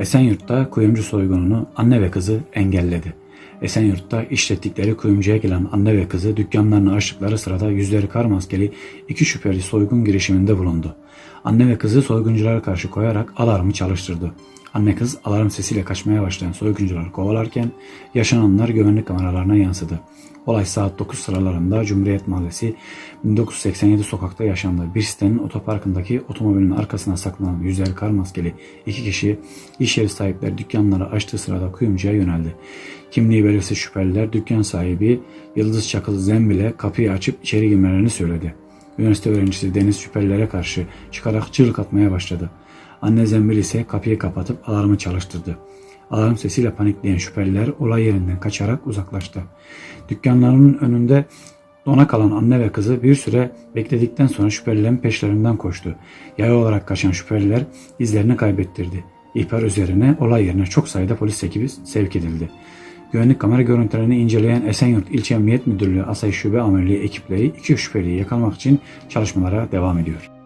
Esenyurt'ta kuyumcu soygununu anne ve kızı engelledi. Esenyurt'ta işlettikleri kuyumcuya gelen anne ve kızı dükkanlarını açtıkları sırada yüzleri kar maskeli iki şüpheli soygun girişiminde bulundu. Anne ve kızı soygunculara karşı koyarak alarmı çalıştırdı. Anne kız alarm sesiyle kaçmaya başlayan soyguncuları kovalarken yaşananlar güvenlik kameralarına yansıdı. Olay saat 9 sıralarında Cumhuriyet Mahallesi 1987 sokakta yaşandı. Bir sitenin otoparkındaki otomobilin arkasına saklanan yüzleri kar maskeli iki kişi iş yeri sahipleri dükkanları açtığı sırada kuyumcuya yöneldi. Kimliği belirsiz şüpheliler dükkan sahibi Yıldız Çakıl Zembil'e kapıyı açıp içeri girmelerini söyledi. Üniversite öğrencisi Deniz şüphelilere karşı çıkarak çığlık atmaya başladı. Anne Zembil ise kapıyı kapatıp alarmı çalıştırdı. Alarm sesiyle panikleyen şüpheliler olay yerinden kaçarak uzaklaştı. Dükkanlarının önünde dona kalan anne ve kızı bir süre bekledikten sonra şüphelilerin peşlerinden koştu. Yaya olarak kaçan şüpheliler izlerini kaybettirdi. İhbar üzerine olay yerine çok sayıda polis ekibi sevk edildi. Güvenlik kamera görüntülerini inceleyen Esenyurt İlçe Emniyet Müdürlüğü Asayiş Şube Amirliği ekipleri iki şüpheliyi yakalamak için çalışmalara devam ediyor.